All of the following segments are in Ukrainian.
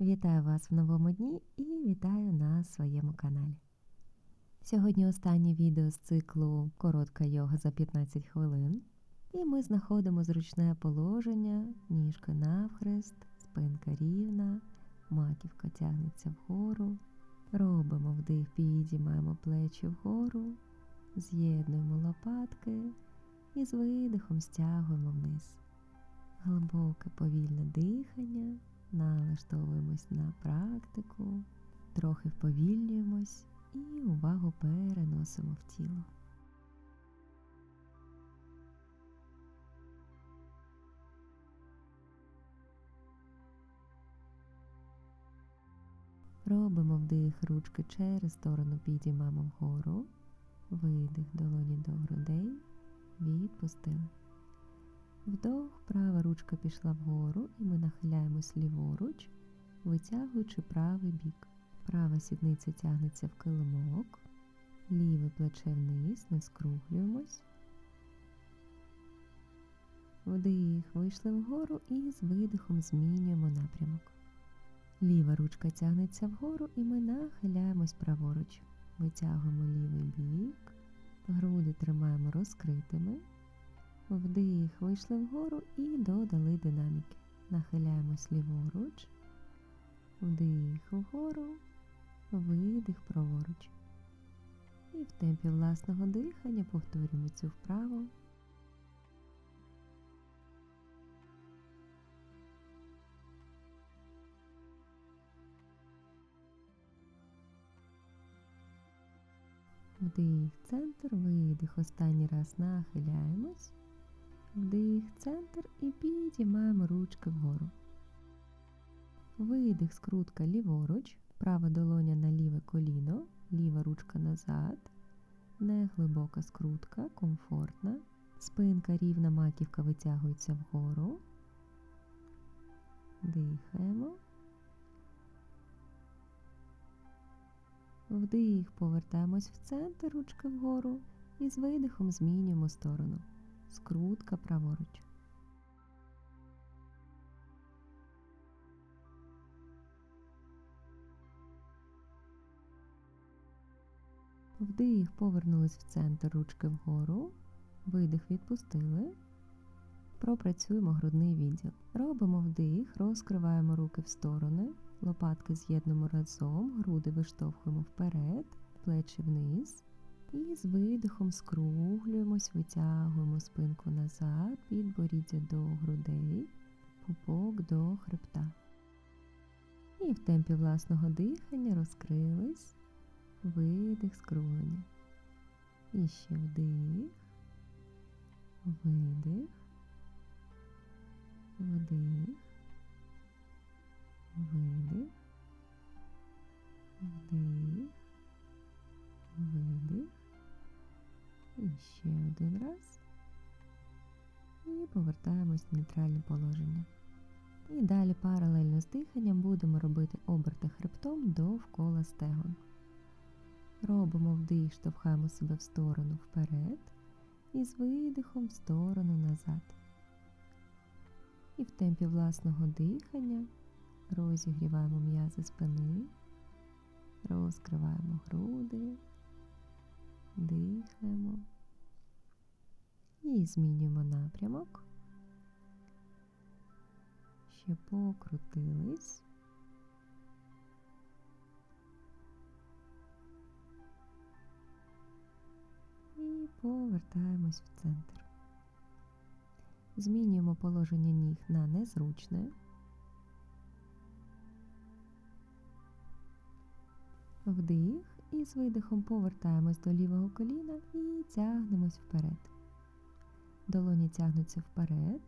Вітаю вас в новому дні і вітаю на своєму каналі. Сьогодні останнє відео з циклу Коротка йога за 15 хвилин. І ми знаходимо зручне положення, ніжка навхрест, спинка рівна, маківка тягнеться вгору. Робимо вдих, підіймаємо плечі вгору, з'єднуємо лопатки і з видихом стягуємо вниз. Глибоке повільне дихання, налаштовуємось на практику, трохи вповільнюємось і увагу переносимо в тіло. Робимо вдих ручки через сторону підіймаємо вгору, видих долоні до грудей, відпустили. Вдох, права ручка пішла вгору і ми нахиляємось ліворуч, витягуючи правий бік. Права сідниця тягнеться в килимок, ліве плече вниз, не скруглюємось. Вдих, вийшли вгору і з видихом змінюємо напрямок. Ліва ручка тягнеться вгору і ми нахиляємось праворуч. Витягуємо лівий бік, груди тримаємо розкритими. Вдих, вийшли вгору і додали динаміки. Нахиляємось ліворуч, вдих вгору, видих праворуч. І в темпі власного дихання повторюємо цю вправу. Вдих, центр, видих. Останній раз нахиляємось. Вдих, центр і підіймаємо ручки вгору. Видих, скрутка ліворуч, права долоня на ліве коліно, ліва ручка назад. Неглибока скрутка, комфортна. Спинка рівна маківка витягується вгору. Дихаємо. Вдих, повертаємось в центр, ручки вгору і з видихом змінюємо сторону. Скрутка праворуч. Вдих, повернулись в центр, ручки вгору. Видих відпустили. Пропрацюємо грудний відділ. Робимо вдих, розкриваємо руки в сторони, лопатки з'єднуємо разом, груди виштовхуємо вперед, плечі вниз. І з видихом скруглюємось, витягуємо спинку назад, підборіддя до грудей, пупок до хребта. І в темпі власного дихання розкрились, видих, скруглення. І ще вдих, видих, вдих, видих, вдих, видих. І ще один раз. І повертаємось в нейтральне положення. І далі паралельно з диханням будемо робити оберти хребтом довкола стегон. Робимо вдих, штовхаємо себе в сторону вперед і з видихом в сторону назад. І в темпі власного дихання розігріваємо м'язи спини, розкриваємо груди. Дихаємо і змінюємо напрямок. Ще покрутились. І повертаємось в центр. Змінюємо положення ніг на незручне. Вдих і з видихом повертаємось до лівого коліна і тягнемось вперед. Долоні тягнуться вперед,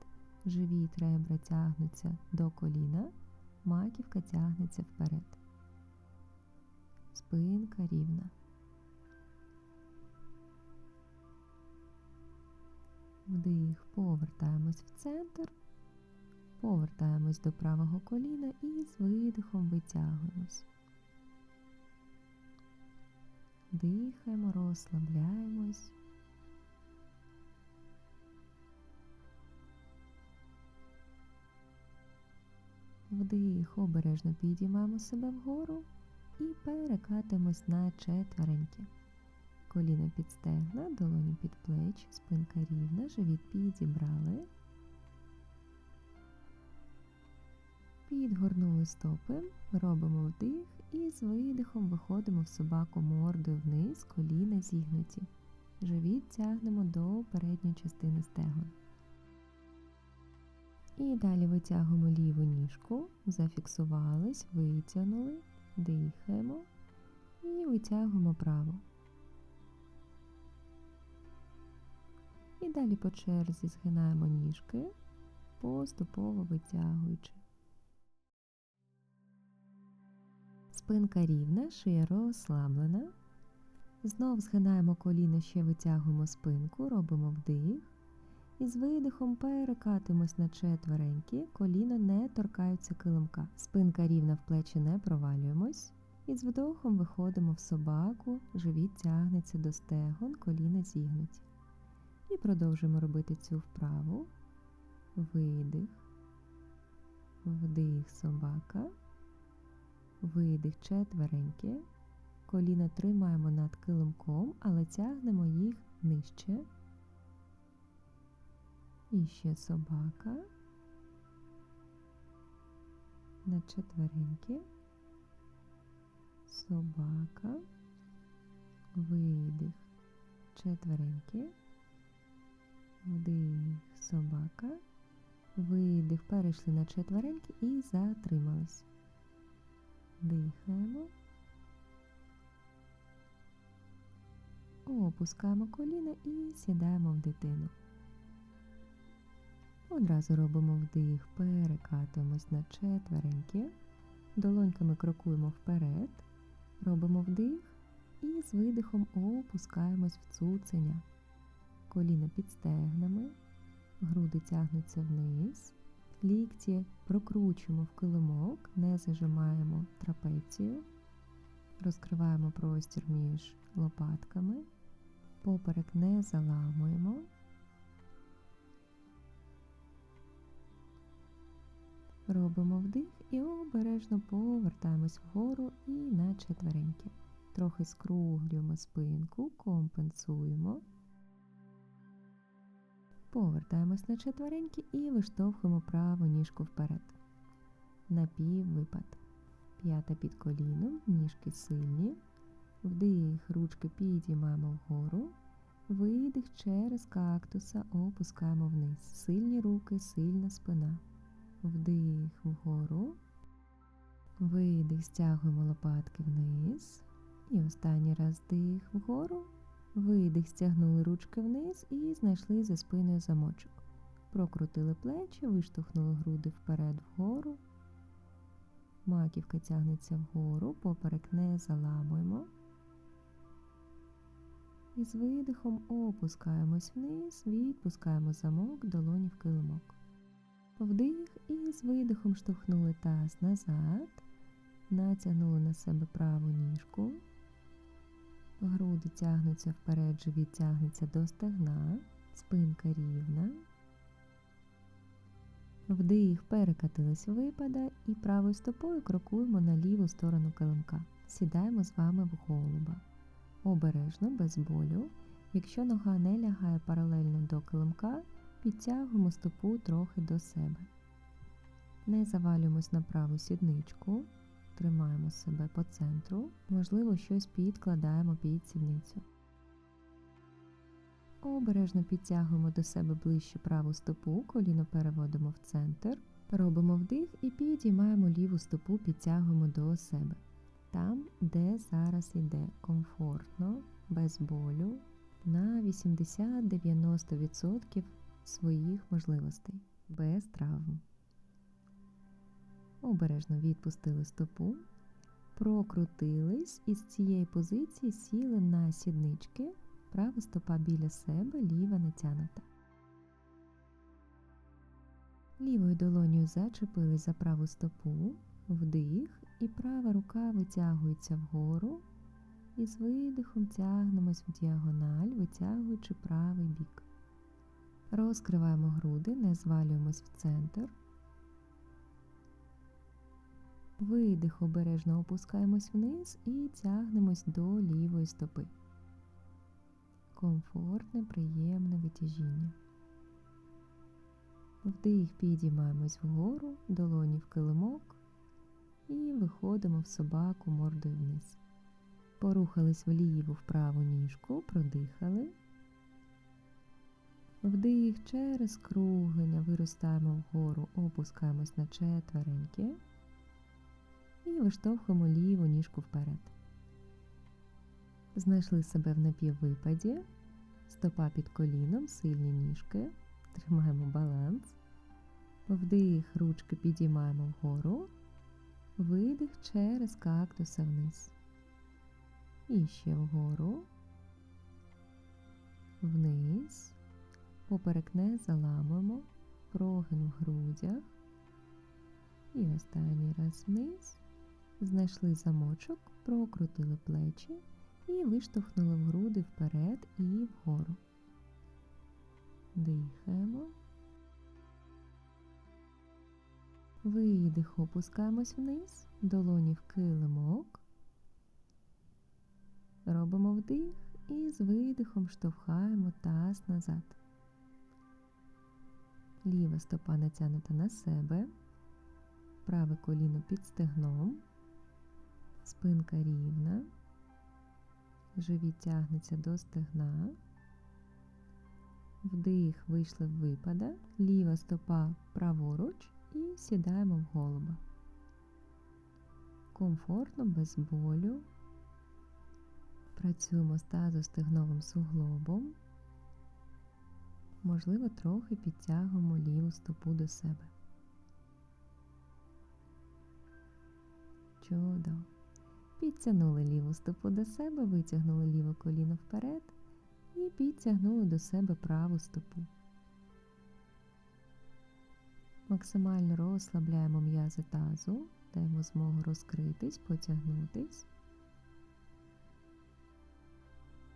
живіт ребра тягнуться до коліна, маківка тягнеться вперед. Спинка рівна. Вдих, повертаємось в центр, повертаємось до правого коліна і з видихом витягуємось. Дихаємо, розслабляємось. Вдих, обережно підіймаємо себе вгору і перекатимось на четвереньки. Коліна під стегна, долоні під плечі, спинка рівна, живіт підібрали. Підгорнули стопи, робимо вдих і з видихом виходимо в собаку мордою вниз, коліна зігнуті. Живіт тягнемо до передньої частини стегон. І далі витягуємо ліву ніжку, зафіксувались, витягнули, дихаємо і витягуємо праву. І далі по черзі згинаємо ніжки, поступово витягуючи. Спинка рівна, шия розслаблена. Знов згинаємо коліна, ще витягуємо спинку, робимо вдих. І з видихом перекатимось на четвереньки, коліна не торкаються килимка. Спинка рівна в плечі не провалюємось. І з вдохом виходимо в собаку, живіт тягнеться до стегон, коліна зігнуті. І продовжуємо робити цю вправу. Видих, вдих собака, видих четвереньки. Коліна тримаємо над килимком, але тягнемо їх нижче. І ще собака. На четвереньки. Собака. Видих. Четвереньки. Вдих, собака. Видих. Перейшли на четвереньки і затримались. Дихаємо. Опускаємо коліна і сідаємо в дитину. Одразу робимо вдих, перекатуємось на четвереньки, долоньками крокуємо вперед, робимо вдих і з видихом опускаємось в цуценя. Коліна під стегнами, груди тягнуться вниз, лікті прокручуємо в килимок, не зажимаємо трапецію, розкриваємо простір між лопатками, поперек не заламуємо. Робимо вдих і обережно повертаємось вгору і на четвереньки. Трохи скруглюємо спинку, компенсуємо. Повертаємось на четвереньки і виштовхуємо праву ніжку вперед. Напіввипад. П'ята під коліном, ніжки сильні. Вдих, ручки підіймаємо вгору. Видих через кактуса опускаємо вниз. Сильні руки, сильна спина. Вдих вгору. Видих, стягуємо лопатки вниз. І останній раз дих вгору. Видих, стягнули ручки вниз і знайшли за спиною замочок. Прокрутили плечі, виштовхнули груди вперед вгору. Маківка тягнеться вгору, поперек не заламуємо. І з видихом опускаємось вниз, відпускаємо замок, долоні в килимок. Вдих і з видихом штовхнули таз назад, натягнули на себе праву ніжку. Груди тягнуться вперед, живіт тягнеться до стегна, спинка рівна. Вдих, перекатились випада і правою стопою крокуємо на ліву сторону килимка. Сідаємо з вами в голуба. Обережно, без болю. Якщо нога не лягає паралельно до килимка, підтягуємо стопу трохи до себе. Не завалюємось на праву сідничку, тримаємо себе по центру, можливо, щось підкладаємо під сідницю. Обережно підтягуємо до себе ближче праву стопу, коліно переводимо в центр, робимо вдих і підіймаємо ліву стопу, підтягуємо до себе. Там, де зараз іде комфортно, без болю, на 80-90% своїх можливостей, без травм. Обережно відпустили стопу, прокрутились і з цієї позиції сіли на сіднички, права стопа біля себе, ліва натянута. Лівою долонею зачепились за праву стопу, вдих, і права рука витягується вгору. І з видихом тягнемось в діагональ, витягуючи правий бік. Розкриваємо груди, не звалюємось в центр. Видих, обережно опускаємось вниз і тягнемось до лівої стопи. Комфортне, приємне витяжіння. Вдих, підіймаємось вгору, долоні в килимок і виходимо в собаку мордою вниз. Порухались вліву вправу ніжку, продихали. Вдих через круглення виростаємо вгору, опускаємось на четвереньки і виштовхуємо ліву ніжку вперед. Знайшли себе в напіввипаді, стопа під коліном, сильні ніжки, тримаємо баланс. Вдих, ручки підіймаємо вгору, видих через кактуса вниз. І ще вгору, вниз, поперек не заламуємо, прогин в грудях. І останній раз вниз. Знайшли замочок, прокрутили плечі і виштовхнули в груди вперед і вгору. Дихаємо. Видих, опускаємось вниз, долоні в килимок. Робимо вдих і з видихом штовхаємо таз назад. Ліва стопа натягнута на себе, праве коліно під стегном, спинка рівна, живіт тягнеться до стегна. Вдих, вийшли в випада, ліва стопа праворуч і сідаємо в голуба. Комфортно, без болю. Працюємо з тазостегновим суглобом. Можливо, трохи підтягуємо ліву стопу до себе. Чудово. Підтягнули ліву стопу до себе, витягнули ліве коліно вперед і підтягнули до себе праву стопу. Максимально розслабляємо м'язи тазу, даємо змогу розкритись, потягнутись.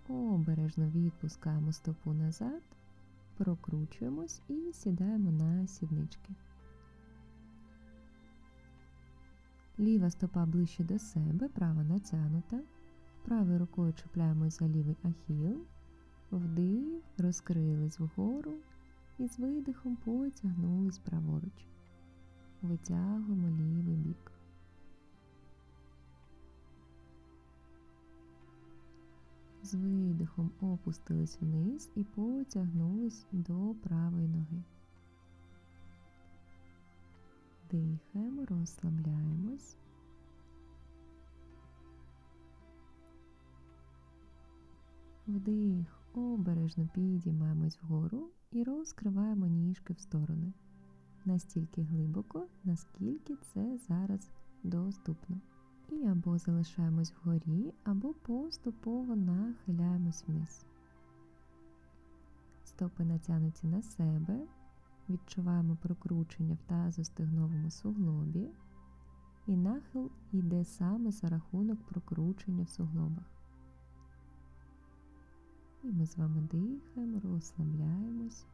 Обережно відпускаємо стопу назад, прокручуємось і сідаємо на сіднички. Ліва стопа ближче до себе, права натягнута. Правою рукою чіпляємось за лівий ахіл, вдих, розкрились вгору і з видихом потягнулись праворуч. Витягуємо лівий бік. З видихом опустились вниз і потягнулись до правої ноги. Дихаємо, розслабляємось. Вдих, обережно підіймаємось вгору і розкриваємо ніжки в сторони. Настільки глибоко, наскільки це зараз доступно. І або залишаємось вгорі, або поступово нахиляємось вниз. Стопи натягнуті на себе, відчуваємо прокручення в тазостегновому суглобі, і нахил йде саме за рахунок прокручення в суглобах. І ми з вами дихаємо, розслабляємось.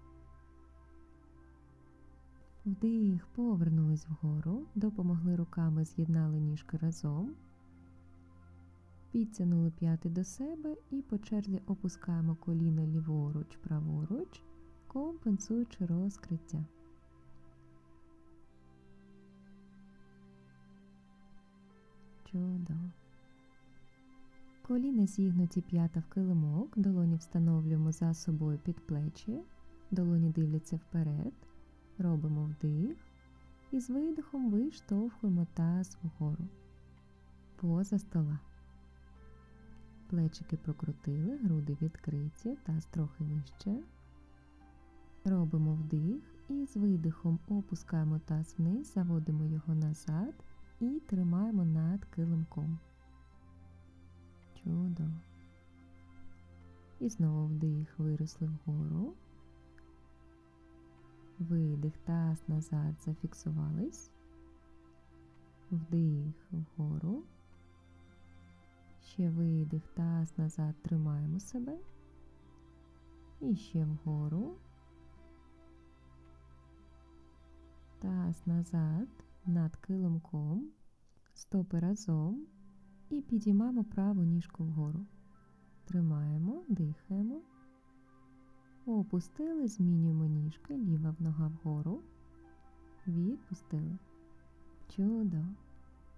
Вдих, повернулись вгору, допомогли руками, з'єднали ніжки разом, підтягнули п'яти до себе і по черзі опускаємо коліна ліворуч, праворуч, компенсуючи розкриття. Чудово. Коліна зігнуті п'ята в килимок, долоні встановлюємо за собою під плечі, долоні дивляться вперед, робимо вдих і з видихом виштовхуємо таз вгору, поза стола. Плечики прокрутили, груди відкриті, таз трохи вище. Робимо вдих і з видихом опускаємо таз вниз, заводимо його назад і тримаємо над килимком. Чудово. І знову вдих, виросли вгору. Видих, таз назад зафіксувались. Вдих вгору. Ще видих, таз назад тримаємо себе. І ще вгору. Таз назад над килимком. стопи разом і підіймаємо праву ніжку вгору. Тримаємо, дихаємо. Опустили, змінюємо ніжки, ліва нога вгору. Відпустили. Чудо.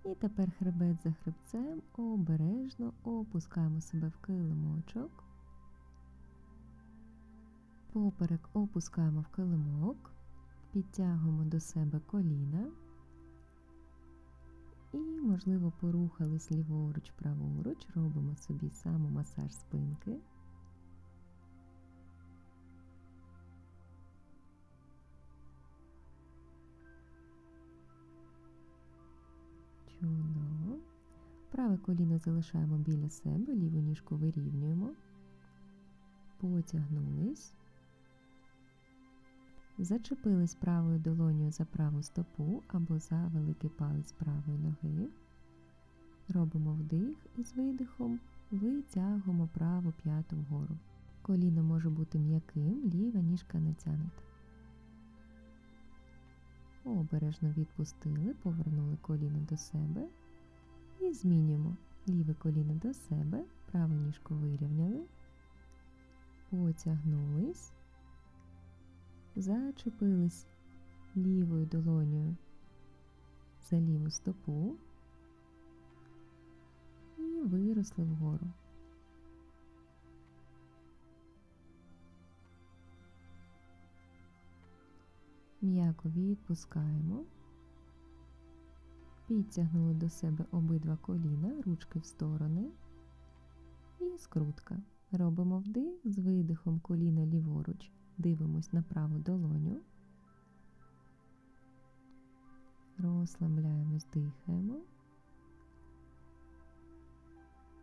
І тепер хребет за хребцем обережно опускаємо себе в килимочок. Поперек опускаємо в килимок, підтягуємо до себе коліна. І, можливо, порухались ліворуч, праворуч, робимо собі самомасаж спинки. Чудово. Праве коліно залишаємо біля себе, ліву ніжку вирівнюємо, потягнулись, зачепились правою долонею за праву стопу або за великий палець правої ноги. Робимо вдих і з видихом витягуємо праву п'яту вгору. Коліно може бути м'яким, ліва ніжка натягнута. Обережно відпустили, повернули коліно до себе і змінюємо ліве коліно до себе, праву ніжку вирівняли, потягнулись, зачепились лівою долонею за ліву стопу і виросли вгору. М'яко відпускаємо. Підтягнули до себе обидва коліна, ручки в сторони. І скрутка. Робимо вдих з видихом коліна ліворуч. Дивимось на праву долоню. Розслабляємось, дихаємо.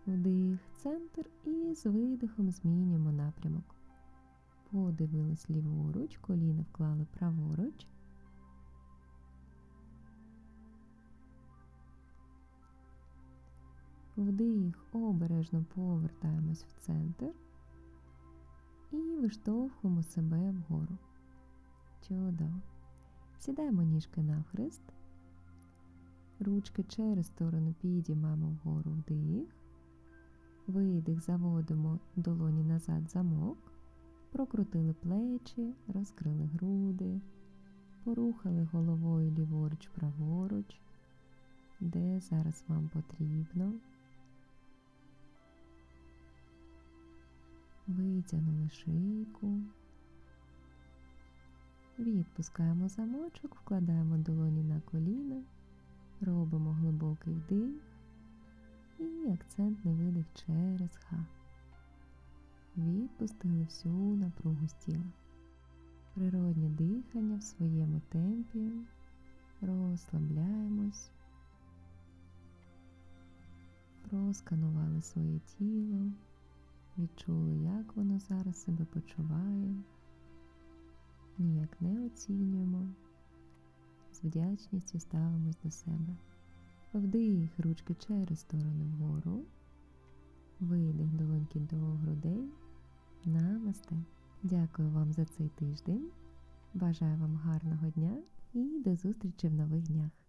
Вдих, центр і з видихом змінюємо напрямок. Подивились ліворуч, коліна вклали праворуч. Вдих, обережно повертаємось в центр і виштовхуємо себе вгору. Чудово. Сідаємо ніжки навхрест. Ручки через сторону підіймаємо вгору вдих. Видих, заводимо долоні назад замок. Прокрутили плечі, розкрили груди, порухали головою ліворуч, праворуч, де зараз вам потрібно. Витягнули шийку, відпускаємо замочок, вкладаємо долоні на коліна, робимо глибокий вдих і акцентний видих через ха. Відпустили всю напругу з тіла. Природнє дихання в своєму темпі. Розслабляємось. Просканували своє тіло. Відчули, як воно зараз себе почуває. Ніяк не оцінюємо. З вдячністю ставимось до себе. Вдих ручки через сторони вгору. Видих долоньки до грудей. Намасте. Дякую вам за цей тиждень. Бажаю вам гарного дня і до зустрічі в нових днях.